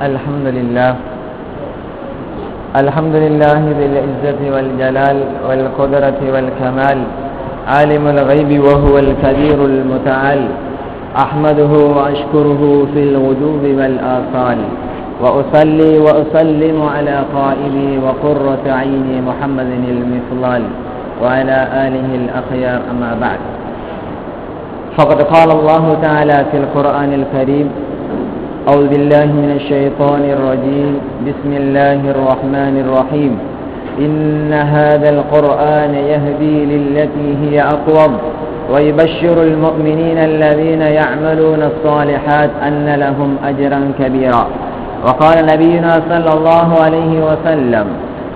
الحمد لله. الحمد لله ذي العزة والجلال والقدرة والكمال. عالم الغيب وهو الكبير المتعال. أحمده وأشكره في الغدوب والآصال وأصلي وأسلم على قائدي وقرة عيني محمد المفضال وعلى آله الأخيار أما بعد. فقد قال الله تعالى في القرآن الكريم أعوذ بالله من الشيطان الرجيم بسم الله الرحمن الرحيم إن هذا القرآن يهدي للتي هي أقوم ويبشر المؤمنين الذين يعملون الصالحات أن لهم أجرا كبيرا وقال نبينا صلى الله عليه وسلم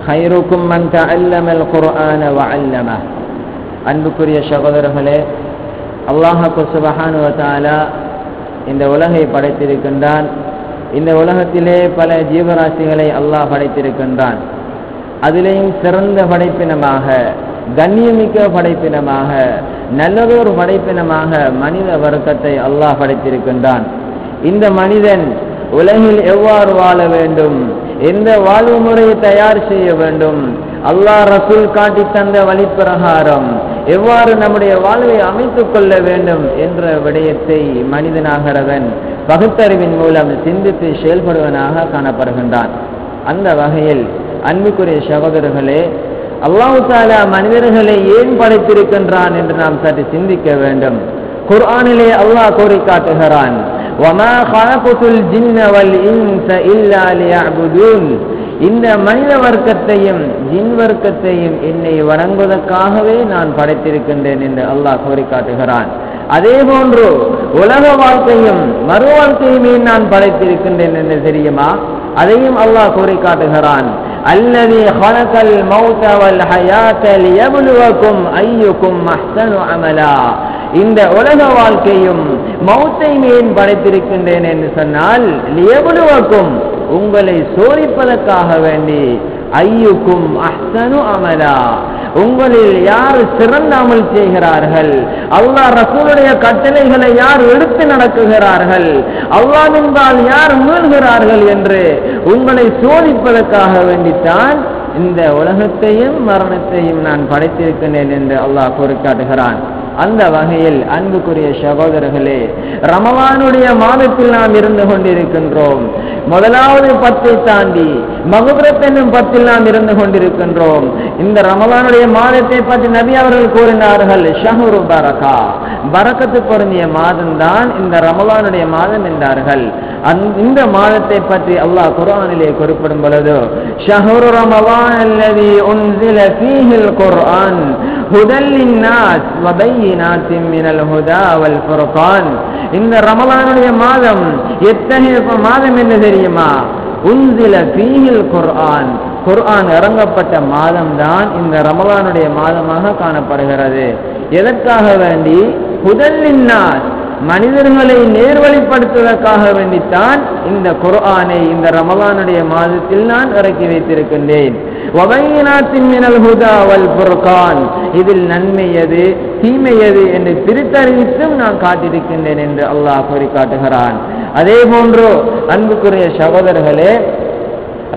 خيركم من تعلم القرآن وعلمه அன்புக்குரிய சகோதரர்களே அல்லாஹு சுபஹானு வத்தாலா இந்த உலகை படைத்திருக்கின்றான். இந்த உலகத்திலே பல ஜீவராசிகளை அல்லாஹ் படைத்திருக்கின்றான். அதிலேயும் சிறந்த படைப்பினமாக கண்ணியமிக்க படைப்பினமாக நல்லதொரு படைப்பினமாக மனித வர்க்கத்தை அல்லாஹ் படைத்திருக்கின்றான். இந்த மனிதன் உலகில் எவ்வாறு வாழ வேண்டும்? எந்த வாழ்வு முறையை தயார் செய்ய வேண்டும்? அல்லாஹ் ரசூல் காட்டி தந்த வழிப்பிரகாரம் எவ்வாறு நம்முடைய வாழ்வை அமைத்துக் கொள்ள வேண்டும் என்ற விடயத்தை மனிதனாகிறவன் பகுத்தறிவின் மூலம் சிந்தித்து செயல்படுவனாக காணப்படுகின்றான் அந்த வகையில் அன்புக்குரிய சகோதரர்களே அல்லாஹு தாலா மனிதர்களை ஏன் படைத்திருக்கின்றான் என்று நாம் சற்று சிந்திக்க வேண்டும் குர்ஆனிலே அல்லாஹ் கோரி காட்டுகிறான் وَمَا خَلَقْتُ الْجِنَّ وَالْإِنسَ إِلَّا لِيَعْبُدُونَ இந்த மனித வர்க்கத்தையும் ஜின் வர்க்கத்தையும் என்னை வணங்குவதற்காகவே நான் படைத்திருக்கின்றேன் என்று அல்லாஹ் கோரி காட்டுகிறான் அதே போன்று உலக வாழ்க்கையும் மறு வாழ்க்கையுமே நான் படைத்திருக்கின்றேன் என்று தெரியுமா? அதையும் அல்லாஹ் கோரி காட்டுகிறான் அல்லது ஹலகல் மௌத்தவல் ஹயாத்த லியபுலுவக்கும் ஐயுக்கும் அஹ்சனு அமலா. இந்த உலக வாழ்க்கையும் மௌத்தை ஏன் படைத்திருக்கின்றேன் என்று சொன்னால் லியபுலுவக்கும் உங்களை சோதிப்பதற்காக வேண்டி ஐயுக்கும் அஹ்சனு அமலா. உங்களில் யார் சிறந்த அமல் செய்கிறார்கள்? அல்லாஹ் ரசூலுடைய கட்டளைகளை யார் எடுத்து நடக்குகிறார்கள்? அல்லாவின்பால் யார் மீள்கிறார்கள் என்று உங்களை சோதிப்பதற்காக வேண்டித்தான் இந்த உலகத்தையும் மரணத்தையும் நான் படைத்திருக்கிறேன் என்று அல்லாஹ் கூறிக்காட்டுகிறான் அந்த வகையில் அன்புக்குரிய சகோதரர்களே ரமவானுடைய மாதத்தில் நாம் இருந்து கொண்டிருக்கின்றோம். முதலாவது பத்தை தாண்டி மகுபரத் என்னும் பத்தில் நாம் இருந்து கொண்டிருக்கின்றோம். இந்த ரமவானுடைய மாதத்தை பற்றி நபி அவர்கள் கூறினார்கள் ஷஹுரு பரகா. பரக்கத்து பொருந்திய மாதம் தான் இந்த ரமலானுடைய மாதம் என்றார்கள். இந்த மாதத்தை பற்றி அல்லாஹ் குரானிலே குறிப்பிடும் பொழுது ஷஹுரு ரமவான் அல்லதி உன்சில ஃபீஹில் குர்ஆன். ஹுதல் லின்னாஸ் வபையினாத்தின் மினல் ஹுதா வல் ஃபுர்கான் இந்த ரமலானுடைய மாதம் எத்தகைய மாதம் என்று தெரியுமா? உன்சில பீஹில் குர்ஆன். குர்ஆன் இறங்கப்பட்ட மாதம் தான் இந்த ரமலானுடைய மாதமாக காணப்படுகிறது. எதற்காக வேண்டி? ஹுதல்லின்னாஸ் மனிதர்களை நேர்வழிப்படுத்துவதற்காக வேண்டித்தான் இந்த குர்ஆனை இந்த ரமலானுடைய மாதத்தில் நான் இறக்கி வைத்திருக்கின்றேன். வல் இதில் நன்மை எது தீமை எது என்று பிரித்தறிவித்தும் நான் காட்டியிருக்கின்றேன் என்று அல்லாஹ் கூறி காட்டுகிறான் அதே போன்று அன்புக்குரிய சகோதரர்களே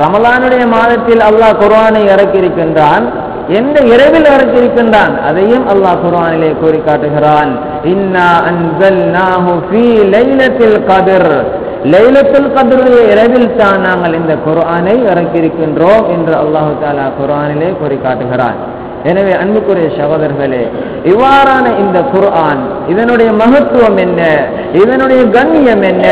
ரமலானுடைய மாதத்தில் அல்லாஹ் குர்ஆனை இறக்கியிருக்கின்றான். எந்த இரவில் இறக்கியிருக்கின்றான்? அதையும் அல்லாஹ் குர்ஆனிலே கூறி காட்டுகிறான் இன்னா அன்சல்நாஹு ஃபீ லைலத்தில் கதிர். லைலத்துல் கதருடைய இரவில் தான் நாங்கள் இந்த குர்ஆனை இறக்கியிருக்கின்றோம் என்று அல்லாஹு தாலா குர்ஆனிலே கூறி காட்டுகிறான் எனவே அன்புக்குரிய சகோதரர்களே இவ்வாறான இந்த குர்ஆன் இதனுடைய மகத்துவம் என்ன? இதனுடைய கண்ணியம் என்ன?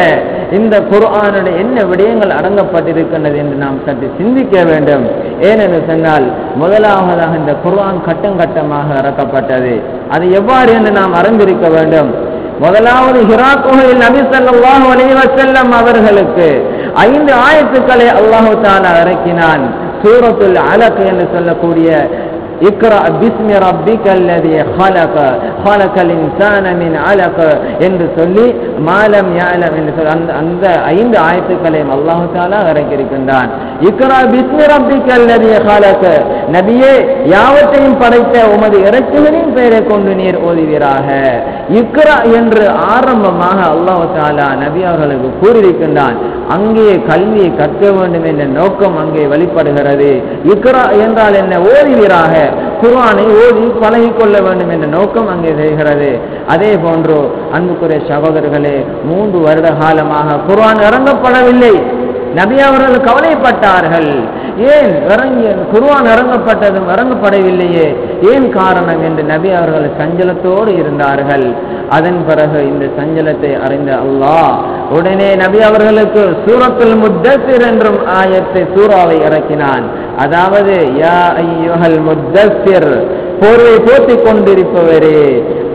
இந்த குர்ஆனுடைய என்ன விடயங்கள் அடங்கப்பட்டிருக்கின்றது என்று நாம் சற்று சிந்திக்க வேண்டும். ஏனென்று சொன்னால் முதலாவதாக இந்த குர்ஆன் கட்டம் கட்டமாக இறக்கப்பட்டது. அது எவ்வாறு என்று நாம் அறிந்திருக்க வேண்டும். முதலாவது ஹிரா குகையில் நபி சல்லாஹ் அலைவசல்லம் அவர்களுக்கு ஐந்து ஆயத்துக்களை அல்லாஹு தாலா இறக்கினான். சூரத்துல் அலக் என்று சொல்லக்கூடிய இக்ரா பிஸ்மி ரப்பிக்கல்லதி ஹலக ஹலகல் இன்சான மின் அலக என்று சொல்லி மாலம் யாலம் என்று சொல்லி அந்த அந்த ஐந்து ஆயத்துக்களையும் அல்லாஹு தாலா இறக்கியிருக்கின்றான். இக்கரா பிஸ்மி ரப்பிக்கல் நபி ஹாலக. நபியே யாவற்றையும் படைத்த உமது இறைச்சலின் பெயரை கொண்டு நீர் ஓதுவீராக. இக்ரா என்று ஆரம்பமாக அல்லாஹ் தாலா நபி அவர்களுக்கு கூறியிருக்கின்றான். அங்கே கல்வியை கற்க வேண்டும் என்ற நோக்கம் அங்கே வழிபடுகிறது இக்ரா என்றால் என்ன? ஓதுவீராக. குர்வானை ஓதி பழகி கொள்ள வேண்டும் என்ற நோக்கம் அங்கே செய்கிறது அதே போன்று அன்புக்குரிய சகோதரர்களே மூன்று வருட காலமாக குர்ஆன் இறங்கப்படவில்லை. நபி அவர்கள் கவலைப்பட்டார்கள். ஏன் இறங்கிய குருவான் இறங்கப்பட்டதும் இறங்கப்படவில்லையே? ஏன் காரணம் என்று நபி அவர்கள் சஞ்சலத்தோடு இருந்தார்கள். அதன் பிறகு இந்த சஞ்சலத்தை அறிந்த அல்லாஹ் உடனே நபி அவர்களுக்கு சூரத்துல் முத்தசிர் என்றும் ஆயத்தை சூறாவை இறக்கினான். அதாவது யா ஐயோகல் முத்தசிர் போர்வை போத்திக் கொண்டிருப்பவரே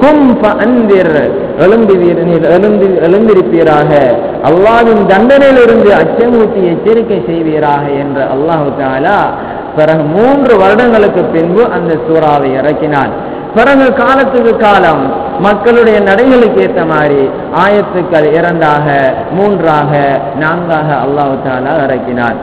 கும் அந்திர் எழும்புவீர் எழுந்து எழுந்திருப்பீராக. அல்லாவின் தண்டனையிலிருந்து அச்சமூட்டி எச்சரிக்கை செய்வீராக என்று அல்லாஹு தாலா பிறகு மூன்று வருடங்களுக்கு பின்பு அந்த சூறாவை இறக்கினான். பிறகு காலத்துக்கு காலம் மக்களுடைய நடைகளுக்கு ஏற்ற மாதிரி ஆயத்துக்கள் இரண்டாக மூன்றாக நான்காக அல்லாஹு தாலா இறக்கினான்.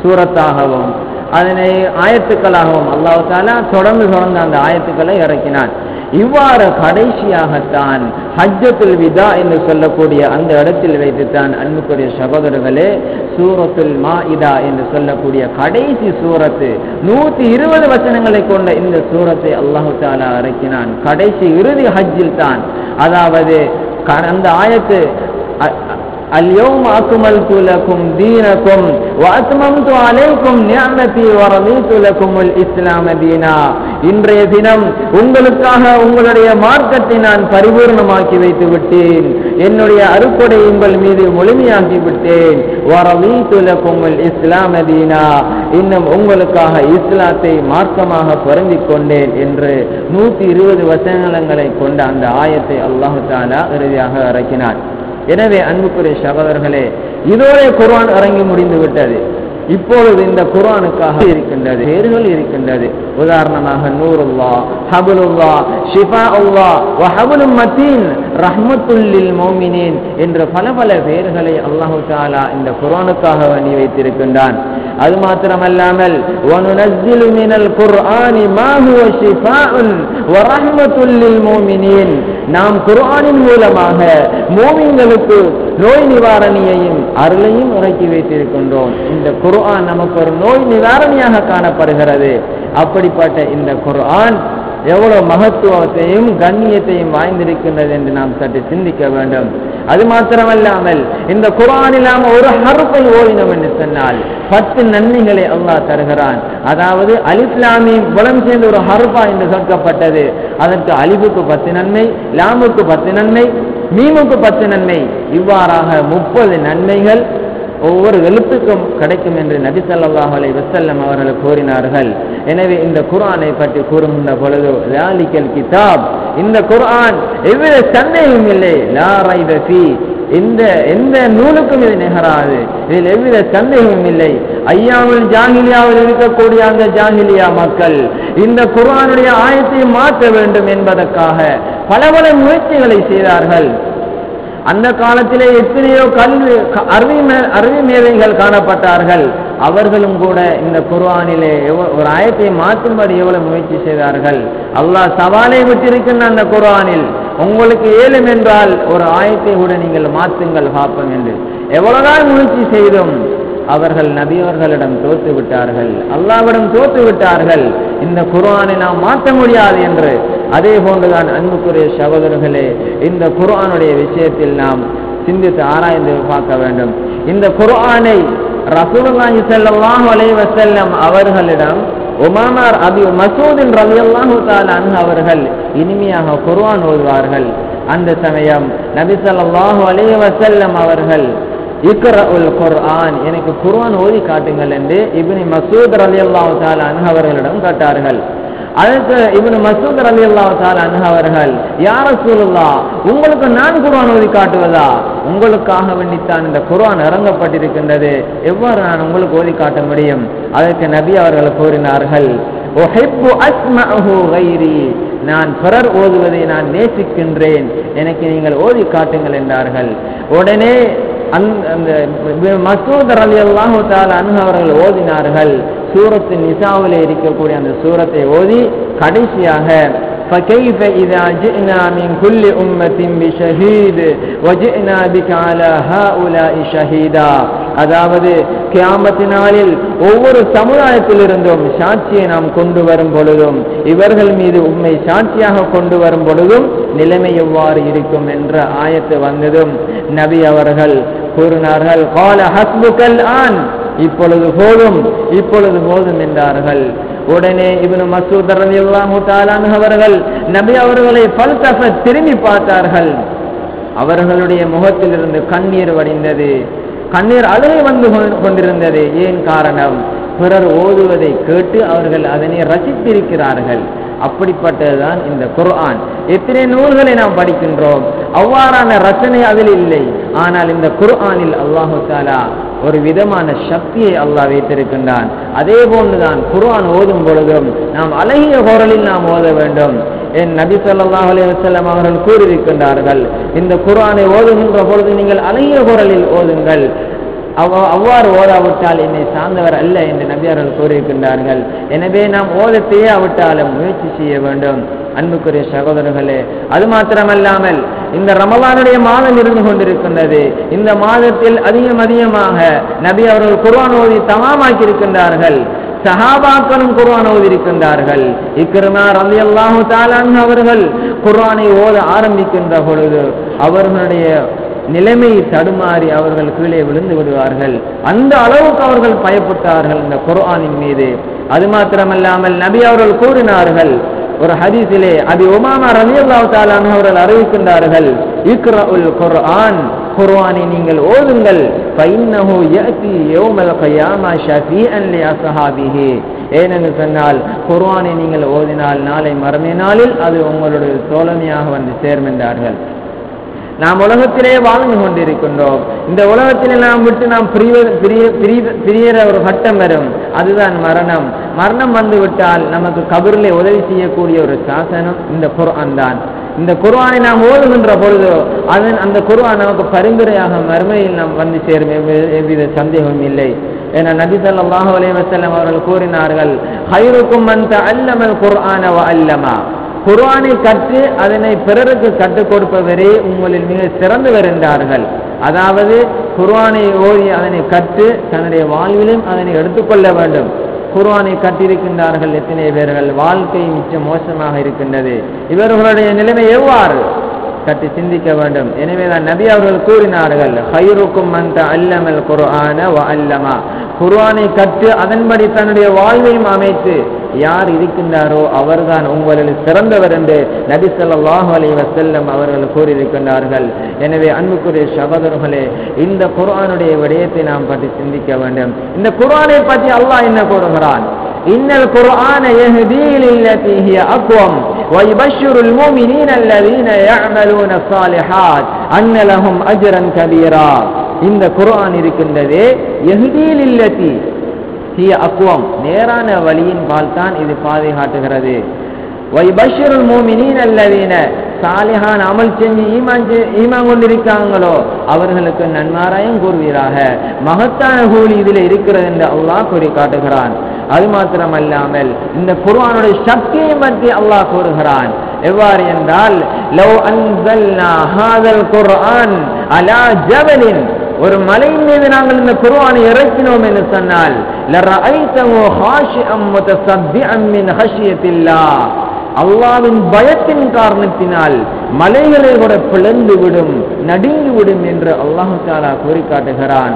சூரத்தாகவும் அதனை ஆயத்துக்களாகவும் அல்லாஹு தாலா தொடர்ந்து தொடர்ந்து அந்த ஆயத்துக்களை இறக்கினான். இவ்வாறு கடைசியாகத்தான் ஹஜ்ஜத்துல் விதா என்று சொல்லக்கூடிய அந்த இடத்தில் வைத்துத்தான் அன்புக்குரிய சகோதரர்களே சூரத்துல் மா இதா என்று சொல்லக்கூடிய கடைசி சூரத்து நூத்தி இருபது வசனங்களை கொண்ட இந்த சூரத்தை அல்லாஹு தாலா இறக்கினான் கடைசி இறுதி ஹஜ்ஜில் தான் அதாவது க- அந்த ஆயத்து اليوم أكملت لكم دينكم وأتممت عليكم نعمتي ورضيت لكم الإسلام دينا இன்றைய தினம் உங்களுக்காக உங்களுடைய மார்க்கத்தை நான் பரிபூர்ணமாக்கி வைத்து விட்டேன் என்னுடைய அறுப்படை உங்கள் மீது முழுமையாக்கி விட்டேன் வரவீத்து லக்கும் இஸ்லாம் தீனா இன்னும் உங்களுக்காக இஸ்லாத்தை மார்க்கமாக பொருந்திக் கொண்டேன் என்று நூத்தி இருபது வசனங்களை கொண்ட அந்த ஆயத்தை அல்லாஹு தாலா இறுதியாக இறக்கினார் எனவே அன்புக்குரிய சகோதரர்களே இதோட குர்வான் இறங்கி முடிந்து விட்டது. இப்பொழுது இந்த குரானுக்காக இருக்கின்றது. பேர்கள் இருக்கின்றது. உதாரணமாக நூருல்லா ஹபுலுல்லா ஷிஃபா உல்லா வஹபுலும் மத்தீன் ரஹ்மத்துல்லில் மோமினேன் என்று பல பல பேர்களை அல்லாஹு தாலா இந்த குரானுக்காக வணி வைத்திருக்கின்றான். அது மாத்திரமல்லாமல் وَنُنَزِّلُ مِنَ குர்ஆனி مَا هُوَ شِفَاءٌ وَرَحْمَةٌ لِلْمُؤْمِنِينَ நாம் குர்ஆனின் மூலமாக மூமின்களுக்கு நோய் நிவாரணியையும் அருளையும் உறக்கி வைத்திருக்கின்றோம். இந்த குர்ஆன் நமக்கு ஒரு நோய் நிவாரணியாக காணப்படுகிறது. அப்படிப்பட்ட இந்த குர்ஆன் எவ்வளவு மகத்துவத்தையும் கண்ணியத்தையும் வாய்ந்திருக்கின்றது என்று நாம் சற்று சிந்திக்க வேண்டும். அது மாத்திரமல்லாமல் இந்த குர்ஆனில் ஒரு ஹருப்பை ஓதினோம் என்று சொன்னால் பத்து நன்மைகளை அல்லாஹ் தருகிறான். அதாவது அலிஸ்லாமி புலம் சேர்ந்த ஒரு ஹருப்பா என்று சொல்க்கப்பட்டது அதற்கு அலிபுக்கு பத்து நன்மை லாமுக்கு பத்து நன்மை மீமுக்கு பத்து நன்மை. இவ்வாறாக முப்பது நன்மைகள் ஒவ்வொரு எழுத்துக்கும் கிடைக்கும் என்று நபி சல்லாஹ் அலைஹி வசல்லம் அவர்கள் கூறினார்கள். எனவே இந்த குரானை பற்றி கூறுகின்ற பொழுது லாலிக்கல் கிதாப் இந்த குர்ஆன் எவ்வித சந்தேகமும் இல்லை. லா ரைப ஃபீ இந்த எந்த நூலுக்கும் இது நிகராது. இதில் எவ்வித சந்தேகமும் இல்லை. ஐயாவில் ஜாகிலியாவில் இருக்கக்கூடிய அந்த ஜாகிலியா மக்கள் இந்த குர்ஆனுடைய ஆயத்தை மாற்ற வேண்டும் என்பதற்காக பல பல முயற்சிகளை செய்தார்கள். அந்த காலத்திலே எத்தனையோ கல்வி அறிவி அறிவி மேதைகள் காணப்பட்டார்கள். அவர்களும் கூட இந்த குர்ஆனிலே ஒரு ஆயத்தை மாற்றும்படி எவ்வளவு முயற்சி செய்தார்கள். அல்லாஹ் சவாலை விட்டிருக்கின்ற அந்த குர்ஆனில் உங்களுக்கு ஏழும் என்றால் ஒரு ஆயத்தை கூட நீங்கள் மாற்றுங்கள் பார்ப்போம் என்று. எவ்வளவுதான் முயற்சி செய்தும். அவர்கள் நபியவர்களிடம் தோத்து விட்டார்கள். அல்லாவிடம் தோத்து விட்டார்கள். இந்த குர்ஆனை நாம் மாற்ற முடியாது என்று. அதே போன்றுதான் அன்புக்குரிய சகோதரர்களே இந்த குர்ஆனுடைய விஷயத்தில் நாம் சிந்தித்து ஆராய்ந்து பார்க்க வேண்டும். இந்த குர்ஆனை ரசூலுல்லாஹி ஸல்லல்லாஹு அலைஹி வஸல்லம் அவர்களிடம் உமாமார் அபி மசூதின் ரலியல்லாஹு தஆலா அன்ஹு அவர்கள் இனிமையாக குர்ஆன் ஓதுவார்கள். அந்த சமயம் நபி ஸல்லல்லாஹு அலைஹி வஸல்லம் அவர்கள் இக்ரஉல் குர்ஆன். எனக்கு குர்ஆன் ஓதி காட்டுங்கள் என்று இப்னு மசூத் ரலியல்லாஹு தஆலா அன்ஹு அவர்களிடம் கேட்டார்கள். அதற்கு இப்னு மசூத் ரலியல்லாஹு தஆலா அன்ஹு அவர்கள் யார சூழல்லா உங்களுக்கு நான் குர்ஆன் ஓதி காட்டுவதா? உங்களுக்காக வேண்டித்தான் இந்த குர்ஆன் இறங்கப்பட்டிருக்கின்றது. எவ்வாறு நான் உங்களுக்கு ஓதி காட்ட முடியும்? அதற்கு நபி அவர்கள் கூறினார்கள் நான் பிறர் ஓதுவதை நான் நேசிக்கின்றேன். எனக்கு நீங்கள் ஓதி காட்டுங்கள் என்றார்கள். உடனே அந்த அந்த மசூத் அலி அல்லாஹு அன்ஹு அவர்கள் ஓதினார்கள். சூரத்து நிசாவிலே இருக்கக்கூடிய அந்த சூரத்தை ஓதி கடைசியாக فكيف إذا جئنا من كل أمة بشهيد وجئنا بك على هؤلاء شهيدا அதாவது கியாமத்து நாளில் ஒவ்வொரு சமுதாயத்திலிருந்தும் சாட்சியை நாம் கொண்டு வரும் பொழுதும் இவர்கள் மீது உண்மை சாட்சியாக கொண்டு வரும் பொழுதும் நிலைமை எவ்வாறு இருக்கும் என்ற ஆயத்து வந்ததும் நபி அவர்கள் கூறினார்கள் கால ஹஸ்புக்கல் ஆன் இப்பொழுது போதும் இப்பொழுது போதும் என்றார்கள். உடனே இவனு மசூத் ரலியல்லாஹு அவர்கள் நபி அவர்களை பல்தஃப திரும்பி பார்த்தார்கள். அவர்களுடைய முகத்திலிருந்து கண்ணீர் வடிந்தது. கண்ணீர் அழுகை வந்து கொண்டிருந்தது. ஏன் காரணம்? பிறர் ஓதுவதை கேட்டு அவர்கள் அதனை ரசித்திருக்கிறார்கள். அப்படிப்பட்டதுதான் இந்த குர்ஆன். எத்தனை நூல்களை நாம் படிக்கின்றோம்? அவ்வாறான ரசனை அதில் இல்லை. ஆனால் இந்த குர்ஆனில் அல்லாஹு தாலா ஒரு விதமான சக்தியை அல்லாஹ் வைத்திருக்கின்றான். அதே போன்றுதான் குர்ஆன் ஓதும் பொழுதும் நாம் அழகிய குரலில் நாம் ஓத வேண்டும். என் நபி சொல்லாஹ் அலி வசல்லம் அவர்கள் கூறியிருக்கின்றார்கள் இந்த குர்ஆனை ஓதுகின்ற பொழுது நீங்கள் அழகிய குரலில் ஓதுங்கள். அவ்- அவ்வாறு ஓதாவிட்டால் என்னை சார்ந்தவர் அல்ல என்று நபியார்கள் கூறியிருக்கின்றார்கள். எனவே நாம் ஓதத்தையே அவிட்டாலும் முயற்சி செய்ய வேண்டும். அன்புக்குரிய சகோதரர்களே அது மாத்திரமல்லாமல் இந்த ரமலானுடைய மாதம் இருந்து கொண்டிருக்கின்றது. இந்த மாதத்தில் அதிகம் அதிகமாக நபி அவர்கள் குர்ஆன் ஓதி தமாமாக்கி இருக்கின்றார்கள் சஹாபாக்களும் குர்ஆன் ஓதி இருக்கின்றார்கள் இக்ரமா ரலியல்லாஹு தஆலா அவர்கள் குர்வானை ஓத ஆரம்பிக்கின்ற பொழுது அவர்களுடைய நிலைமை தடுமாறி அவர்கள் கீழே விழுந்து விடுவார்கள். அந்த அளவுக்கு அவர்கள் பயப்பட்டார்கள் இந்த குர்ஆனின் மீது. அது மாத்திரமல்லாமல் நபி அவர்கள் கூறினார்கள் ஒரு ஹதீஸிலே அது உமாமா ரவி தஆலா அன்ஹு அவர்கள் அறிவிக்கின்றார்கள் இக்ரஉல் குர்ஆன் குர்ஆனை நீங்கள் ஓதுங்கள் ஃபைன்னஹு யஅதி யௌமல் கியாமா ஷஃபீஅன் லி அஸ்ஹாபிஹி ஏனென்று சொன்னால் குர்ஆனை நீங்கள் ஓதினால் நாளை மறுமை நாளில் அது உங்களுடைய தோழமையாக வந்து சேர்மென்றார்கள் நாம் உலகத்திலே வாழ்ந்து கொண்டிருக்கின்றோம். இந்த உலகத்திலே நாம் விட்டு நாம் பிரிவ- பிரிய- பிரிய- பிரியற ஒரு கட்டம் வரும். அதுதான் மரணம். மரணம் வந்துவிட்டால் நமக்கு கபரிலே உதவி செய்யக்கூடிய ஒரு சாசனம் இந்த குர்ஆன் தான். இந்த குர்ஆனை நாம் ஓதுகின்ற பொழுது அதன் அந்த குர்ஆன் நமக்கு பரிந்துரையாக மறுமையில் நாம் வந்து சேரும். எவ்வித சந்தேகமும் இல்லை. என நபி ஸல்லல்லாஹு அலைஹி அவர்கள் கூறினார்கள் ஹைருக்கும் மன் அல்லமல் குர்ஆன வ அல்லமா. குர்ஆனை கற்று அதனை பிறருக்கு கற்றுக் கொடுப்பவரே உங்களில் மிக சிறந்தவர் என்றார்கள். அதாவது குர்ஆனை ஓதி அதனை கற்று தன்னுடைய வாழ்விலும் அதனை எடுத்துக்கொள்ள வேண்டும். குர்ஆனை கற்றிருக்கின்றார்கள் எத்தனை பேர்கள்? வாழ்க்கை மிச்சம் மோசமாக இருக்கின்றது. இவர்களுடைய நிலைமை எவ்வாறு? சற்று சிந்திக்க வேண்டும். எனவே தான் நபி அவர்கள் கூறினார்கள் ஹைருக்கும் மந்த அல்லமல் குர்ஆன வ அல்லமா குர்ஆனை கற்று அதன்படி தன்னுடைய வாழ்வையும் அமைத்து யார் இருக்கின்றாரோ அவர்தான் உங்களில் சிறந்தவர் என்று நபி சொல்லாஹு அலி வசல்லம் அவர்கள் கூறியிருக்கின்றார்கள். எனவே அன்புக்குரிய சகோதரர்களே இந்த குர்ஆனுடைய விடயத்தை நாம் பற்றி சிந்திக்க வேண்டும். இந்த குர்ஆனை பற்றி அல்லாஹ் என்ன கூறுகிறான்? இன்னல் குர்ஆன யஹ்தீ அக்வம். ويبشر المؤمنين الذين يعملون الصالحات أن لهم أجرا كبيرا இந்த குர்ஆன் இருக்கின்றதே யஹ்தீல் இல்லதி ஹிய அக்வம் நேரான வழியின் பால் தான் இது பாதை காட்டுகிறது வைபஷருல் மோமினின் அல்லவீன சாலிஹான் அமல் செஞ்சு ஈமான் ஈமான் கொண்டிருக்காங்களோ அவர்களுக்கு நன்மாராயம் கூறுவீராக மகத்தான கூலி இதில் இருக்கிறது என்று அல்லாஹ் கூறி காட்டுகிறான் அது மாத்திரமல்லாமல் இந்த குர்ஆனுடைய சக்தியை பற்றி அல்லாஹ் கூறுகிறான் எவ்வாறு என்றால் லவ் அன்சல்னா ஹாதல் குர்ஆன் அலா ஜபலின் ஒரு மலையின் மீது நாங்கள் இந்த குர்ஆனை இறக்கினோம் என்று சொன்னால் லரஐதஹு ஹாஷிஅம் முத்தஸத்திஅம் மின் ஹஷியத்தில்லாஹ் அல்லாவின் பயத்தின் காரணத்தினால் மலைகளை கூட பிளந்து விடும் நடுங்கி விடும் என்று அல்லாஹு தாலா கூறி காட்டுகிறான்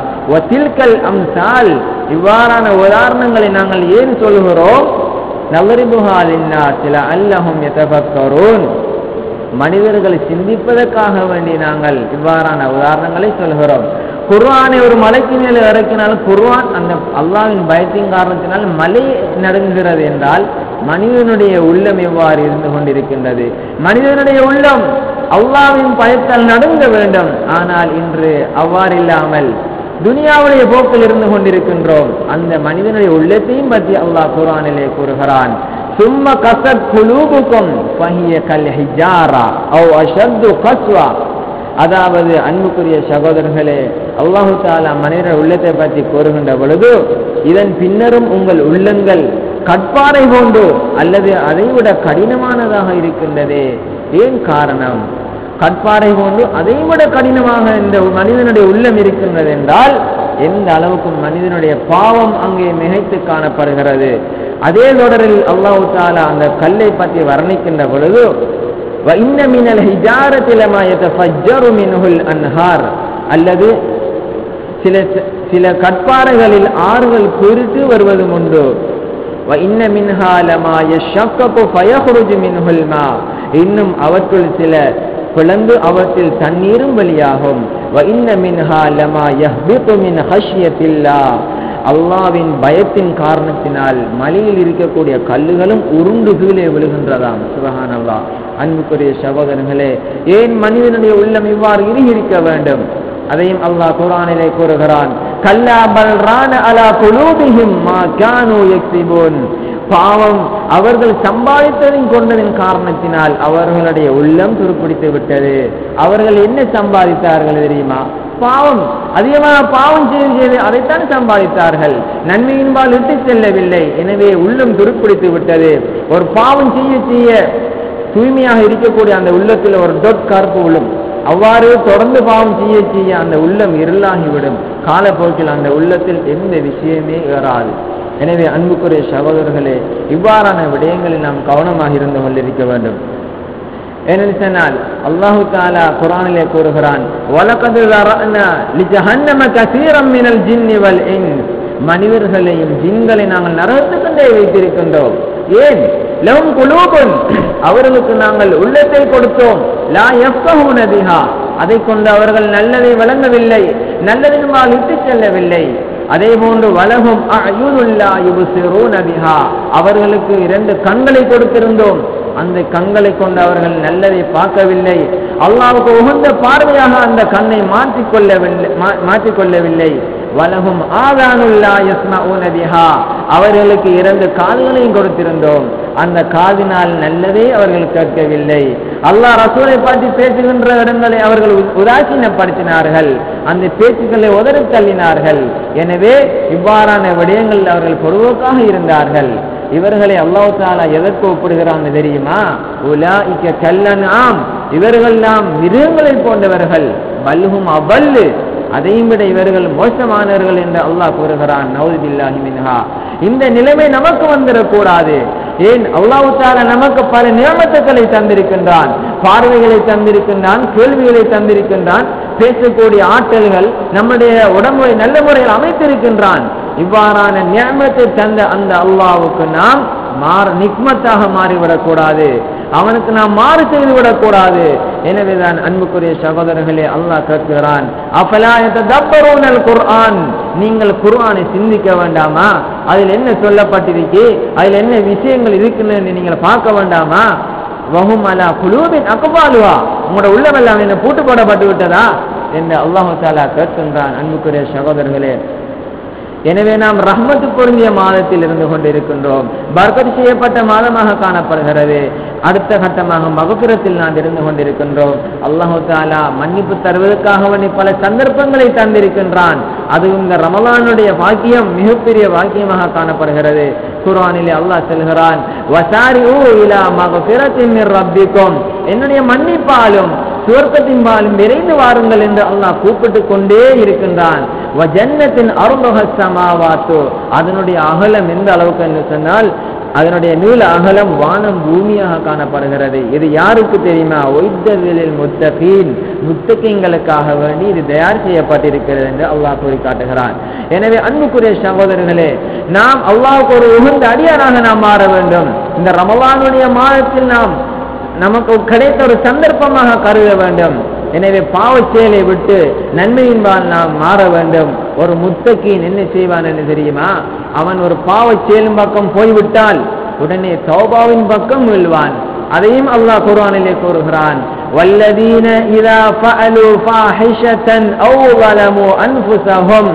அம்சால் இவ்வாறான உதாரணங்களை நாங்கள் ஏன் சொல்கிறோம்? நவரிபுகாலின்னா சில அல்லஹும் எத்தபக்கரோன் மனிதர்களை சிந்திப்பதற்காக வேண்டி நாங்கள் இவ்வாறான உதாரணங்களை சொல்கிறோம். குர்வானை ஒரு மலைக்கு மேலே இறக்கினாலும் குர்ஆன் அந்த அல்லாவின் பயத்தின் காரணத்தினால் மலை நடுங்குகிறது என்றால் மனிதனுடைய உள்ளம் எவ்வாறு இருந்து கொண்டிருக்கின்றது? மனிதனுடைய உள்ளம் அல்லாவின் பயத்தால் நடுங்க வேண்டும். ஆனால் இன்று அவ்வாறு இல்லாமல் துனியாவுடைய போக்கில் இருந்து கொண்டிருக்கின்றோம். அந்த மனிதனுடைய உள்ளத்தையும் பற்றி அல்லாஹ் குரானிலே கூறுகிறான். சும்ம கசத் குலூபுக்கும் பகிய கல் ஹிஜாரா ஓ அஷத்து கஸ்வா அதாவது அன்புக்குரிய சகோதரர்களே அல்லாஹு தாலா மனிதர் உள்ளத்தை பற்றி கூறுகின்ற பொழுது இதன் பின்னரும் உங்கள் உள்ளங்கள் கட்பாறை போன்று அல்லது அதைவிட கடினமானதாக இருக்கின்றதே. ஏன் காரணம்? கட்பாறை போன்று அதைவிட கடினமாக இந்த மனிதனுடைய உள்ளம் இருக்கின்றது என்றால் எந்த அளவுக்கு மனிதனுடைய பாவம் அங்கே மிகைத்து காணப்படுகிறது. அதே தொடரில் அல்லாஹு தாலா அந்த கல்லை பற்றி வர்ணிக்கின்ற பொழுது وَإِنَّ مِنَ الْحِجَارَةِ لَمَا يَتَفَجَّرُ مِنْهُ الْأَنْهَارُ அல்லது சில சில கட்பாறைகளில் ஆறுகள் பெருட்டு வருவதும் உண்டு وَإِنَّ مِنْهَا لَمَا يَشَّقَّقُ فَيَخْرُجُ مِنْهُ الْمَاءُ இன்னும் அவற்றுள் சில பிளந்து அவற்றில் தண்ணீரும் வெளியாகும் وَإِنَّ مِنْهَا لَمَا يَهْبِطُ مِنْ خَشْيَةِ اللَّهِ அல்லாவின் பயத்தின் காரணத்தினால் மலையில் இருக்கக்கூடிய கல்லுகளும் உருண்டு கீழே விழுகின்றதாம் சுபஹான் அல்லா அன்புக்குரிய சகோதரர்களே ஏன் மனிதனுடைய உள்ளம் இவ்வாறு இருக்க வேண்டும்? அதையும் அல்லாஹ் குரானிலே கூறுகிறான் அலா பாவம் அவர்கள் சம்பாதித்ததின் கொண்டதின் காரணத்தினால் அவர்களுடைய உள்ளம் துருப்பிடித்து விட்டது. அவர்கள் என்ன சம்பாதித்தார்கள் தெரியுமா? பாவம் அதிகமாக பாவம் செய்து அதைத்தான் சம்பாதித்தார்கள். நன்மையின்பால் இட்டு செல்லவில்லை. எனவே உள்ளம் துருப்பிடித்து விட்டது. ஒரு பாவம் செய்ய செய்ய தூய்மையாக இருக்கக்கூடிய அந்த உள்ளத்தில் ஒரு தொட்கார்ப்பு விழும் உள்ளம். அவ்வாறு தொடர்ந்து பாவம் செய்ய செய்ய அந்த உள்ளம் இருளாகிவிடும். காலப்போக்கில் அந்த உள்ளத்தில் எந்த விஷயமே ஏறாது. எனவே அன்புக்குரிய சகோதரர்களே இவ்வாறான விடயங்களில் நாம் கவனமாக இருந்து கொண்டிருக்க வேண்டும். ஏனென்று சொன்னால் அல்லாஹு தாலா குரானிலே கூறுகிறான் மனிதர்களையும் ஜின்களை நாங்கள் நரகத்துக்கண்டே வைத்திருக்கின்றோம். ஏன்? லவும் குலூபுன். அவர்களுக்கு நாங்கள் உள்ளத்தை கொடுத்தோம். லா யஃப்கஹூன அதை கொண்டு அவர்கள் நல்லதை வழங்கவில்லை. நல்லதின்பால் இட்டு செல்லவில்லை. அதே போன்று வலகும் அவர்களுக்கு இரண்டு கண்களை கொடுத்திருந்தோம். அந்த கண்களை கொண்டு அவர்கள் நல்லதை பார்க்கவில்லை. அல்லாவுக்கு உகந்த பார்வையாக அந்த கண்ணை மாற்றிக்கொள்ளவில்லை மாற்றிக்கொள்ளவில்லை. வலகும் ஆதானுல்லா யஸ்மா பிஹா. அவர்களுக்கு இரண்டு காதுகளையும் கொடுத்திருந்தோம். அந்த காதினால் நல்லதே அவர்கள் கேட்கவில்லை. அல்லாஹ் ரசூலை பற்றி பேசுகின்ற இடங்களை அவர்கள் உதாசீனப்படுத்தினார்கள். அந்த பேச்சுக்களை உதறி தள்ளினார்கள். எனவே இவ்வாறான விடயங்களில் அவர்கள் பொறுவோக்காக இருந்தார்கள். இவர்களை அல்லாஹ் தாலா எதற்கு ஒப்பிடுகிறான்னு தெரியுமா? உலா இக்க கல்லன் ஆம். இவர்கள் நாம் மிருகங்களை போன்றவர்கள். பல்ஹும் அவல்லு. அதையும் விட இவர்கள் மோசமானவர்கள் என்று அல்லாஹ் கூறுகிறான் நவுதில்லாஹி மின்ஹா. இந்த நிலைமை நமக்கு வந்துடக்கூடாது ஏன்? அல்லாஹு தாலா நமக்கு பல நியமத்துக்களை தந்திருக்கின்றான். பார்வைகளை தந்திருக்கின்றான் கேள்விகளை தந்திருக்கின்றான் பேசக்கூடிய ஆற்றல்கள் நம்முடைய உடம்பை நல்ல முறையில் அமைத்திருக்கின்றான். இவ்வாறான நியமத்தை தந்த அந்த அல்லாவுக்கு நாம் மாற நிக்மத்தாக மாறிவிடக்கூடாது. அவனுக்கு நாம் மாறு செய்து விடக்கூடாது எனவேதான் அன்புக்குரிய சகோதரர்களே அல்லாஹ் கேட்கிறான் குர்ஆன் நீங்கள் குர்ஆனை சிந்திக்க வேண்டாமா? அதில் என்ன சொல்லப்பட்டிருக்கு? அதில் என்ன விஷயங்கள் இருக்குன்னு நீங்கள் பார்க்க வேண்டாமா? வஹும் அலா குலூபின் அக்கபாலுவா உங்களோட உள்ளமெல்லாம் என்ன பூட்டு போடப்பட்டு விட்டதா என்று அல்லாஹு தாலா கேட்கின்றான் அன்புக்குரிய சகோதரர்களே. எனவே நாம் ரஹ்மத்து பொருந்திய மாதத்தில் இருந்து கொண்டிருக்கின்றோம். பர்கத் செய்யப்பட்ட மாதமாக காணப்படுகிறது. அடுத்த கட்டமாக மகபுரத்தில் நாம் இருந்து கொண்டிருக்கின்றோம். அல்லாஹு தாலா மன்னிப்பு தருவதற்காக பல சந்தர்ப்பங்களை தந்திருக்கின்றான். அதுவும் இந்த ரமலானுடைய வாக்கியம் மிகப்பெரிய வாக்கியமாக காணப்படுகிறது. குரானிலே அல்லாஹ் செல்கிறான் இலா என்னுடைய மன்னிப்பாலும் சுவர்க்கத்தின்பாலும் விரைந்து வாருங்கள் என்று அல்லாஹ் கூப்பிட்டு கொண்டே இருக்கின்றான். ஜன்னத்தின் அருமகசமாவாத்து அதனுடைய அகலம் எந்த அளவுக்கு என்று சொன்னால் அதனுடைய நீள அகலம் வானம் பூமியாக காணப்படுகிறது. இது யாருக்கு தெரியுமா? ஒய்தவிலில் முத்தகீன் முத்தகீங்களுக்காக வேண்டி இது தயார் செய்யப்பட்டிருக்கிறது என்று அல்லாஹ் கூறி காட்டுகிறான் எனவே அன்புக்குரிய சகோதரர்களே நாம் அல்லாஹ்வுக்கு ஒரு உகந்த அடியாராக நாம் மாற வேண்டும். இந்த ரமலானுடைய மாதத்தில் நாம் நமக்கு கிடைத்த ஒரு சந்தர்ப்பமாக கருத வேண்டும். எனவே பாவ செயலை விட்டு நன்மையின்பால் நாம் மாற வேண்டும். ஒரு முத்தக்கின் என்ன செய்வான் என்று தெரியுமா? அவன் ஒரு பாவ செயலும் பக்கம் போய்விட்டால் உடனே தௌபாவின் பக்கம் வெல்வான் அதையும் அல்லாஹ் குரானிலே கூறுகிறான். வல்லதீன இதா ஃபஅலு ஃபாஹிஷதன் அவ் வலமு அன்ஃபுஸஹும்.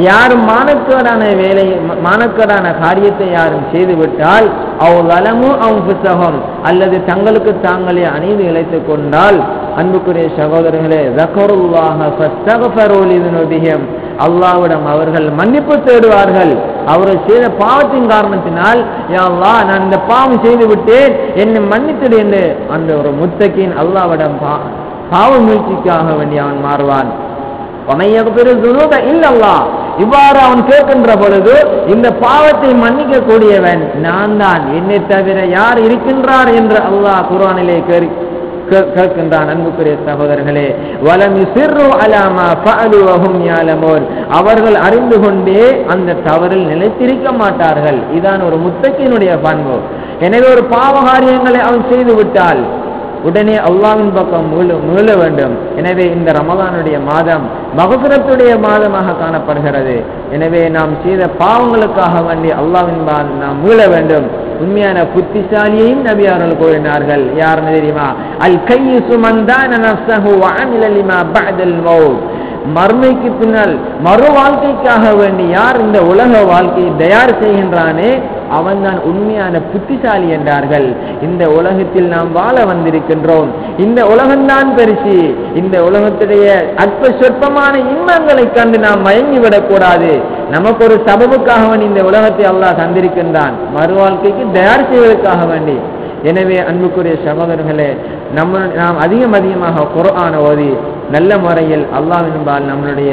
யாரும் மானக்கேடான வேலையை மானக்கேடான காரியத்தை யாரும் செய்துவிட்டால் அவ் வலமு அவ் புத்தகம் அல்லது தங்களுக்கு தாங்களே அணிந்து இழைத்துக் கொண்டால் அன்புக்குரிய சகோதரர்களே ஜக்கருல்லாஹியம் அல்லாவிடம் அவர்கள் மன்னிப்பு தேடுவார்கள். அவர்கள் செய்த பாவத்தின் காரணத்தினால் யா நான் இந்த பாவம் செய்து விட்டேன் என்னை மன்னித்துடு என்று அந்த ஒரு முத்தக்கின் அல்லாவிடம் பா பாவ முயற்சிக்காக வேண்டி அவன் மாறுவான் இல்லல்லா இவ்வாறு அவன் கேட்கின்ற பொழுது இந்த பாவத்தை மன்னிக்க கூடியவன் நான் தான் என்னை தவிர யார் இருக்கின்றார் என்று அல்லாஹ் குரானிலே கேட்கின்றான். அன்புக்குரிய சகோதரர்களே வலம் சிறு அலாமா ஃபஅலுவஹும் யாலமோன் அவர்கள் அறிந்து கொண்டே அந்த தவறில் நிலைத்திருக்க மாட்டார்கள். இதான் ஒரு முத்தக்கினுடைய பண்பு. எனவே ஒரு பாவ காரியங்களை அவன் செய்து விட்டால் உடனே அல்லாவின் பக்கம் மீள வேண்டும். எனவே இந்த ரமலானுடைய மாதம் மகசுரத்துடைய மாதமாக காணப்படுகிறது. எனவே நாம் செய்த பாவங்களுக்காக வேண்டி அல்லாவின் நாம் மீள வேண்டும். உண்மையான புத்திசாலியையும் நபியார்கள் கூறினார்கள். யாருன்னு தெரியுமா? அல் கையு சுமந்தான நஃப்ஸஹு வஅமில பஅதல் மௌத். மறுமைக்கு பின்னால் மறு வாழ்க்கைக்காக வேண்டி யார் இந்த உலக வாழ்க்கையை தயார் செய்கின்றானே அவன்தான் உண்மையான புத்திசாலி என்றார்கள். இந்த உலகத்தில் நாம் வாழ வந்திருக்கின்றோம். இந்த உலகம்தான் பெருசி. இந்த உலகத்துடைய அற்ப சொற்பமான இன்பங்களை கண்டு நாம் மயங்கிவிடக் கூடாது நமக்கு ஒரு சபபுக்காக இந்த உலகத்தை அல்லாஹ் தந்திருக்கின்றான். மறு வாழ்க்கைக்கு தயார் செய்வதற்காக வேண்டி. எனவே அன்புக்குரிய சகோதரர்களே நம்ம நாம் அதிகம் அதிகமாக குரான ஓதி நல்ல முறையில் அல்லாவின்பால் நம்மளுடைய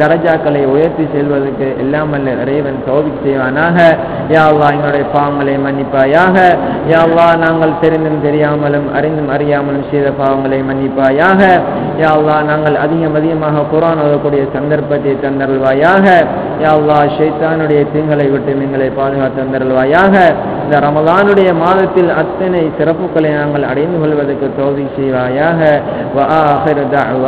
தரஜாக்களை உயர்த்தி செல்வதற்கு எல்லாமல்ல இறைவன் சோதி செய்வானாக. யா அல்லா எங்களுடைய பாவங்களை மன்னிப்பாயாக. யா அல்லா நாங்கள் தெரிந்தும் தெரியாமலும் அறிந்தும் அறியாமலும் செய்த பாவங்களை மன்னிப்பாயாக. யா அல்லா நாங்கள் அதிகம் அதிகமாக குரான் ஓதக்கூடிய சந்தர்ப்பத்தை தந்தருள்வாயாக. யா அல்லா ஷைத்தானுடைய தீங்களை விட்டு எங்களை பாதுகாத்து தந்தருள்வாயாக. இந்த ரமலானுடைய மாதத்தில் அத்தனை சிறப்புகளை நாங்கள் அடைந்து கொள்வதற்கு தோல்வி செய்வாயாக. வா